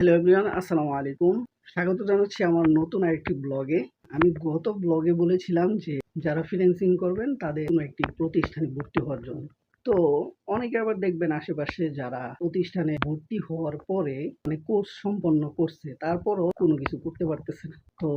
Hello everyone আসসালামু আলাইকুম। স্বাগত জানাচ্ছি আমার নতুন আরেকটি ব্লগে আমি গত ব্লগে বলেছিলাম যে, যারা ফ্রিল্যান্সিং করবেন, তাদের কোনো একটি প্রতিষ্ঠানে ভর্তি হওয়ার জন্য। তো, অনেকে আবার দেখবেন আশেপাশে যারা প্রতিষ্ঠানে ভর্তি হওয়ার পরে মানে কোর্স সম্পন্ন করছে, তারপরও কোনো কিছু করতে পারতেছে না। তো,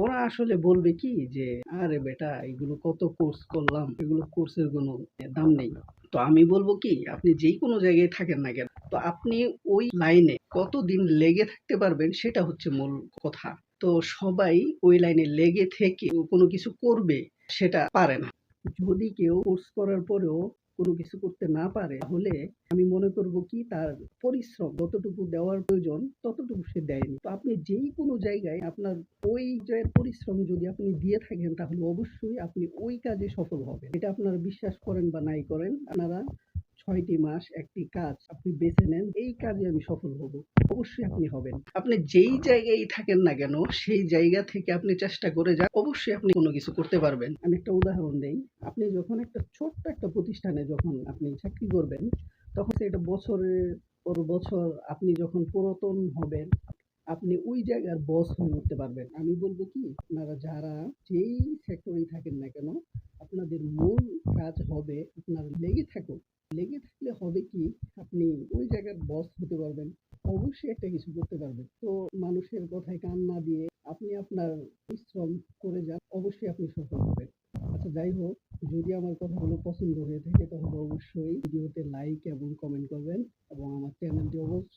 ওরা আসলে বলবে কি যে, আরে বেটা, এগুলো কত কোর্স করলাম, এগুলো কোর্সের কোনো দাম নেই। তো আমি বলব কি, আপনি যেই কোনো জায়গায় থাকেন না কেন তো আপনি ওই লাইনে কতদিন লেগে থাকতে পারবেন সেটা হচ্ছে মূল কথা। তো সবাই ওই লাইনে লেগে থেকে কোনো কিছু করবে সেটা পারে না। যদি কেউ কোর্স করার পরেও কোনো কিছু করতে না পারে, তাহলে আমি মনে করব কি তার পরিশ্রম যতটুকু দেওয়ার প্রয়োজন ততটুকু সে দেয়নি। তো আপনি যেই কোনো জায়গায় আপনার ওই যে পরিশ্রম যদি আপনি দিয়ে থাকেন, তাহলে অবশ্যই আপনি ওই কাজে সফল হবেন। এটা আপনারা বিশ্বাস করেন বা নাই করেন, আপনারা ছয়টি মাস একটি কাজ আপনি বেছে নেন, এই কাজে আমি সফল হব। অবশ্যই আপনি হবেন। আপনি যেই জায়গায় থাকেন না কেন, সেই জায়গা থেকে আপনি চেষ্টা করে যান, অবশ্যই আপনি কোনো কিছু করতে পারবেন। আমি একটা উদাহরণ দেই। আপনি যখন একটা ছোট্ট একটা প্রতিষ্ঠানে যখন আপনি চাকরি করবেন, তখন সেটা বছরের পর বছর আপনি যখন পুরাতন হবেন, আপনি ওই জায়গার বস হয়ে উঠতে পারবেন। আমি বলব কি, আপনারা যারা যেই সেক্টরেই থাকেন না কেন আপনাদের মূল কাজ হবে আপনার লেগে থাকুন। লেগে থাকলে হবে কি, আপনি ওই জায়গার বস হতে পারবেন, অবশ্যই একটা কিছু করতে পারবেন। তো মানুষের কথায় কান না দিয়ে আপনি আপনার পরিশ্রম করে যান, অবশ্যই আপনি সফল হবেন। আচ্ছা যাই হোক, যদি আমার কথাগুলো পছন্দ হয়ে থাকে, তাহলে অবশ্যই ভিডিওতে লাইক এবং কমেন্ট করবেন এবং আমার চ্যানেলটি অবশ্যই